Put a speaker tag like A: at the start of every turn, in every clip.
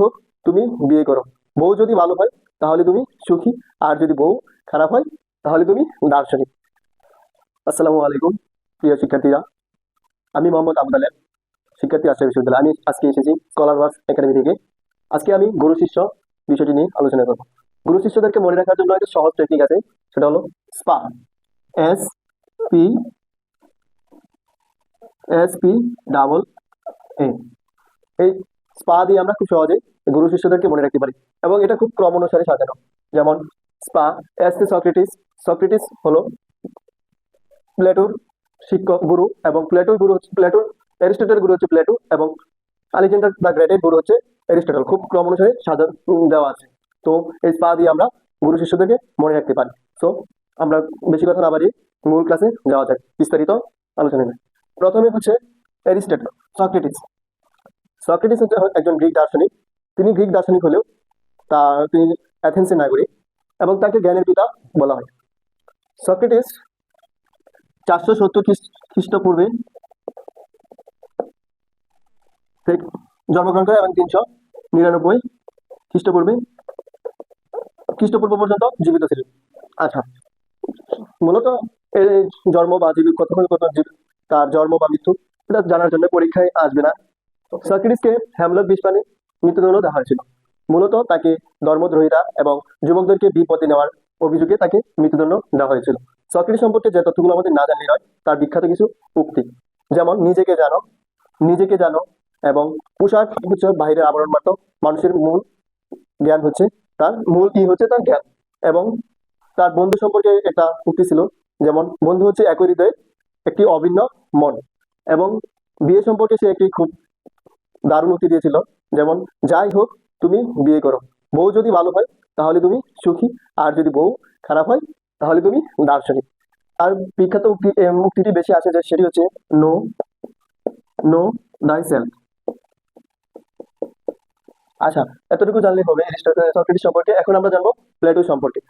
A: হোক, তুমি বিয়ে করো। বউ যদি ভালো হয়, তাহলে তুমি সুখী, আর যদি বউ খারাপ হয়, তাহলে তুমি দার্শনিক। আসসালামু আলাইকুম, প্রিয় শিক্ষার্থীরা। আমি মোহাম্মদ আবুদ শিক্ষার্থী আশ্রয় বিশ্ববিদ্যালয়। আমি আজকে এসেছি স্কলারভার্স একাডেমি থেকে। আজকে আমি গুরু শিষ্য বিষয়টি নিয়ে আলোচনা করব। গুরু শিষ্যদেরকে মনে রাখার জন্য একটা সহজ টেকনিক আছে, সেটা হলো spa S P S P double A এই স্পা দিয়ে আমরা খুব সহজেই গুরু শিষ্যদেরকে মনে রাখতে পারি। এবং এটা খুব ক্রম অনুসারে সাজানো। যেমন স্পা, এস সক্রেটিস। সক্রেটিস হলো প্লেটোর শিক্ষক গুরু এবং প্লেটোর গুরু হচ্ছে প্লেটোর, অ্যারিস্টটলের গুরু হচ্ছে প্লেটো এবং আলেকজান্ডার দ্য গ্রেটের গুরু হচ্ছে অ্যারিস্টটল। খুব ক্রম অনুসারে সাজা দেওয়া আছে। তো এই স্পা দিয়ে আমরা গুরু শিষ্যদেরকে মনে রাখতে পারি। সো আমরা বেশি কথা না বাড়িয়ে মূল ক্লাসে যাওয়া যাক। বিস্তারিত আলোচনা প্রথমে হচ্ছে অ্যারিস্টটল, সক্রেটিস। সক্রেটিস হচ্ছে একজন গ্রিক দার্শনিক। তিনি গ্রিক দার্শনিক হলেও তা তিনি অ্যাথেন্সের নাগরিক এবং তাকে জ্ঞানের পিতা বলা হয়। সক্রেটিস চারশো সত্তর খ্রিস্টপূর্বে জন্মগ্রহণ করে এবং তিনশো নিরানব্বই খ্রিস্টপূর্বে খ্রিস্টপূর্ব পর্যন্ত জীবিত ছিলেন। আচ্ছা মূলত এই জন্ম বা জীবিত কত কত তার জন্ম বা মৃত্যু এটা জানার জন্য পরীক্ষায় আসবে না। সক্রেটিসকে হ্যামলক বিষপানে মৃত্যুদণ্ড দেওয়া হয়েছিল। মূলত তাকে ধর্মদ্রোহিতা এবং যুবকদেরকে বিপদে নেওয়ার অভিযোগে তাকে মৃত্যুদণ্ড দেওয়া হয়েছিল। সক্রেটিস সম্পর্কে যে তথ্যগুলো আমাদের না জানলে নয়, তার বিখ্যাত কিছু উক্তি। যেমন, নিজেকে জানো নিজেকে জানো এবং পোশাক হচ্ছে বাইরের আবরণ মাত্র, মানুষের মূল জ্ঞান হচ্ছে তার, মূল কি হচ্ছে তার জ্ঞান। এবং তার বন্ধু সম্পর্কে একটা উক্তি ছিল, যেমন, বন্ধু হচ্ছে একই হৃদয়ে একটি অভিন্ন মন। এবং বিয়ে সম্পর্কে সে একটি খুব দারুণ উক্তি দিয়েছিল। যেমন, যাই হোক, তুমি বিয়ে করো। বউ যদি ভালো হয়, তাহলে তুমি সুখী। আর যদি বউ খারাপ হয়, তাহলে তুমি দার্শনিক। আর বিখ্যাত উক্তি উক্তিটি বেশি আছে যে সেটি হচ্ছে নো নো দাই সেলফ আচ্ছা এতটুকু জানলে হবে সক্রেটিস সম্পর্কে। এখন আমরা জানব প্লেটো সম্পর্কে।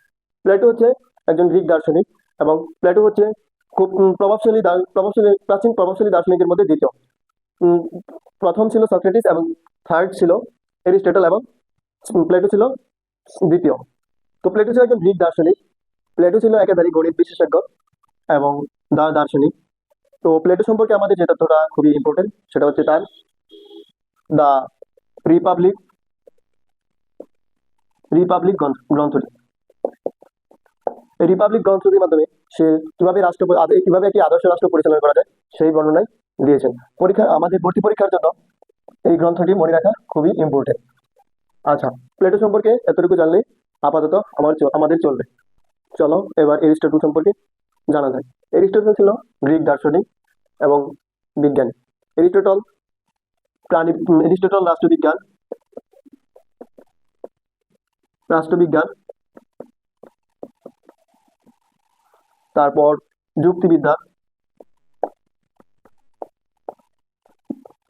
A: প্লেটো হচ্ছে একজন গ্রিক দার্শনিক এবং প্লেটো হচ্ছে খুব প্রভাবশালী প্রভাবশালী, প্রাচীন প্রভাবশালী দার্শনিকের মধ্যে দ্বিতীয়। প্রথম ছিল সক্রেটিস এবং থার্ড ছিল এরিস্টটল এবং প্লেটো ছিল দ্বিতীয়। তো প্লেটো ছিল একজন গ্রিক দার্শনিক। প্লেটো ছিল একেবারে গণিত বিশেষজ্ঞ এবং দা- দার্শনিক। তো প্লেটো সম্পর্কে আমাদের যে তথ্যটা খুবই ইম্পর্টেন্ট সেটা হচ্ছে তার দ্য রিপাবলিক রিপাবলিক গ্রন্থটি। রিপাবলিক গ্রন্থটির মাধ্যমে সে কীভাবে রাষ্ট্র কীভাবে একটি আদর্শ রাষ্ট্র পরিচালনা করা যায় সেই বর্ণনায় দিয়েছেন। পরীক্ষা, আমাদের ভর্তি পরীক্ষার জন্য এই গ্রন্থটি মনে রাখা খুবই ইম্পর্টেন্ট আচ্ছা প্লেটো সম্পর্কে এতটুকু জানলে আপাতত আমার আমাদের চলবে। চলো, এবার এরিস্টটল সম্পর্কে জানা যায় এরিস্টটল ছিল গ্রিক দার্শনিক এবং বিজ্ঞানী। এরিস্টটল প্রাণী এরিস্টটল রাষ্ট্রবিজ্ঞান। রাষ্ট্রবিজ্ঞান। তারপর যুক্তিবিদ্যা।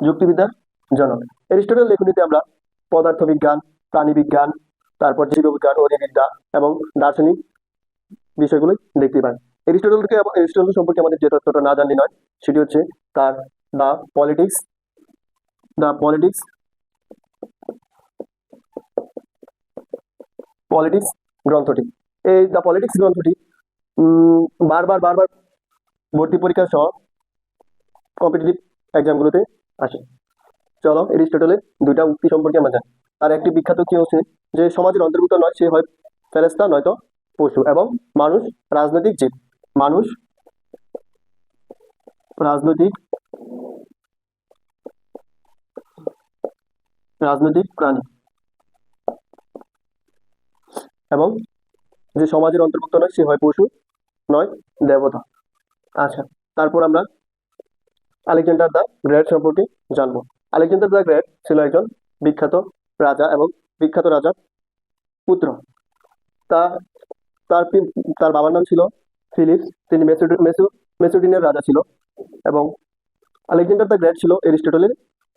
A: যুক্তিবিদ্যার জনক। এরিস্টটল লেখনীতে আমরা পদার্থবিজ্ঞান, প্রাণীবিজ্ঞান, তারপর জীববিজ্ঞান, অধিবিদ্যা এবং দার্শনিক বিষয়গুলো দেখতে পাই। এরিস্টটলকে এবং এরিস্টটল সম্পর্কে আমাদের যে তথ্যটা না জানলে নয়, সেটি হচ্ছে তার the politics the politics politics গ্রন্থটি। এই দ্য পলিটিক্স গ্রন্থটি বারবার বারবার ভর্তি পরীক্ষা সহ, কম্পিটিটিভ এক্সামগুলোতে আসে। চলো এরিস্টটলের দুইটা উক্তি সম্পর্কে আমরা জানি। আর একটি বিখ্যাত কি হচ্ছে? যে সমাজের অন্তর্ভুক্ত নয়, সে হয় ফেরেস্তা নয়তো পশু এবং মানুষ রাজনৈতিক জীব। মানুষ রাজনৈতিক রাজনৈতিক প্রাণী। এবং যে সমাজের অন্তর্ভুক্ত নয়, সে হয় পশু, নয় দেবতা। আচ্ছা তারপর আমরা আলেকজান্ডার দ্য গ্রেট সম্পর্কে জানব। আলেকজান্ডার দ্য গ্রেট ছিল একজন বিখ্যাত রাজা এবং বিখ্যাত রাজার পুত্র। তা, তার তার বাবার নাম ছিল ফিলিপস। তিনি মেসোড- মেসো মেসোডিনের রাজা ছিল এবং আলেকজান্ডার দ্য গ্রেট ছিল এরিস্টটলের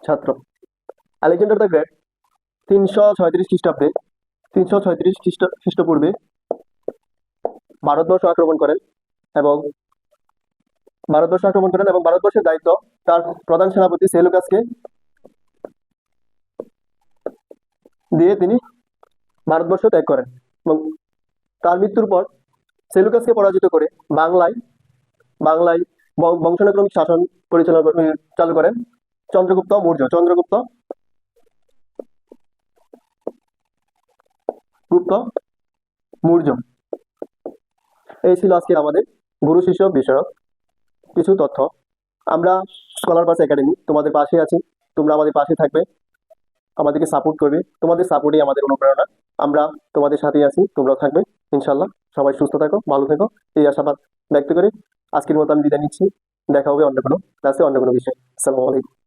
A: ছাত্র। আলেকজান্ডার দ্য গ্রেট তিনশো ছয়ত্রিশ খ্রিস্টাব্দে, তিনশো ছয়ত্রিশ খ্রিস্ট, খ্রিস্টপূর্বে ভারতবর্ষ আক্রমণ করেন এবং ভারতবর্ষ আক্রমণ করেন এবং ভারতবর্ষের দায়িত্ব তার প্রধান সেনাপতি সেলুকাসকে দিয়ে তিনি ভারতবর্ষ ত্যাগ করেন এবং তার মৃত্যুর পর সেলুকাসকে পরাজিত করে বাংলায় বাংলায় বংশানুক্রমিক শাসন পরিচালনা চালু করেন চন্দ্রগুপ্ত মৌর্য। চন্দ্রগুপ্ত গুপ্ত মৌর্য। এই ছিল আজকে আমাদের গুরু শিষ্য বিষয়ক কিছু তথ্য। আমরা স্কলার পাস একাডেমি তোমাদের পাশে আছি। তোমরা আমাদের পাশে থাকবে। আমাদেরকে সাপোর্ট করবে। তোমাদের সাপোর্টই আমাদের অনুপ্রেরণা। আমরা তোমাদের সাথেই আছি। তোমরাও থাকবে। ইনশাল্লাহ সবাই সুস্থ থাকো, ভালো থেকো। এই আশাবাদ ব্যক্ত করে আজকের মতো আমি বিদায় নিচ্ছি। দেখা হবে অন্য কোনো ক্লাসে অন্য কোনো বিষয়ে। আসসালামু আলাইকুম।